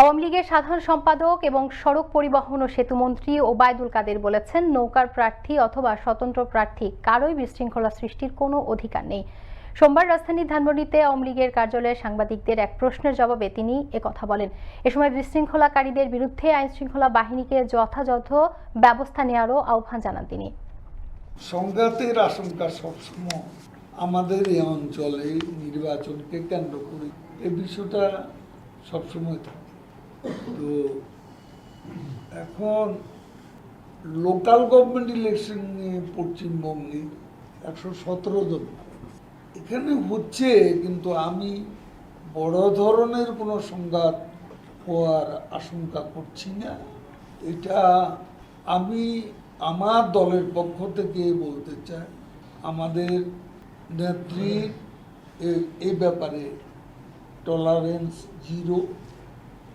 আওয়ামী লীগের সাধারণ সম্পাদক এবং সড়ক পরিবহন ও সেতুমন্ত্রী ওবায়দুল কাদের বলেছেন, নৌকার প্রার্থী অথবা স্বতন্ত্র প্রার্থী কারোই বিশৃঙ্খলা সৃষ্টির কোনো অধিকার নেই। সোমবার রাজধানীর ধানমন্ডিতে আওয়ামী লীগের কার্যালয়ে সাংবাদিকদের এক প্রশ্নের জবাবে তিনি একথা বলেন, এ সময় বিশৃঙ্খলাকারীদের বিরুদ্ধে আইনশৃঙ্খলা বাহিনীকে যথাযথ ব্যবস্থা নেওয়ারও আহ্বান জানান তিনি। সংঘাতের আশঙ্কা সবসময় আমাদের এই অঞ্চলে নির্বাচনকে কেন্দ্র করে। এই বিষয়টা সবসময় থাকে। তো এখন লোকাল গভর্নমেন্ট ইলেকশন নিয়ে পশ্চিমবঙ্গে একশো সতেরো জন। এখানে হচ্ছে কিন্তু আমি বড় ধরনের কোনো সংঘাত হওয়ার আশঙ্কা করছি না। এটা আমি আমার দলের পক্ষ থেকে বলতে চাই, আমাদের নেত্রী এ- ব্যাপারে টলারেন্স জিরো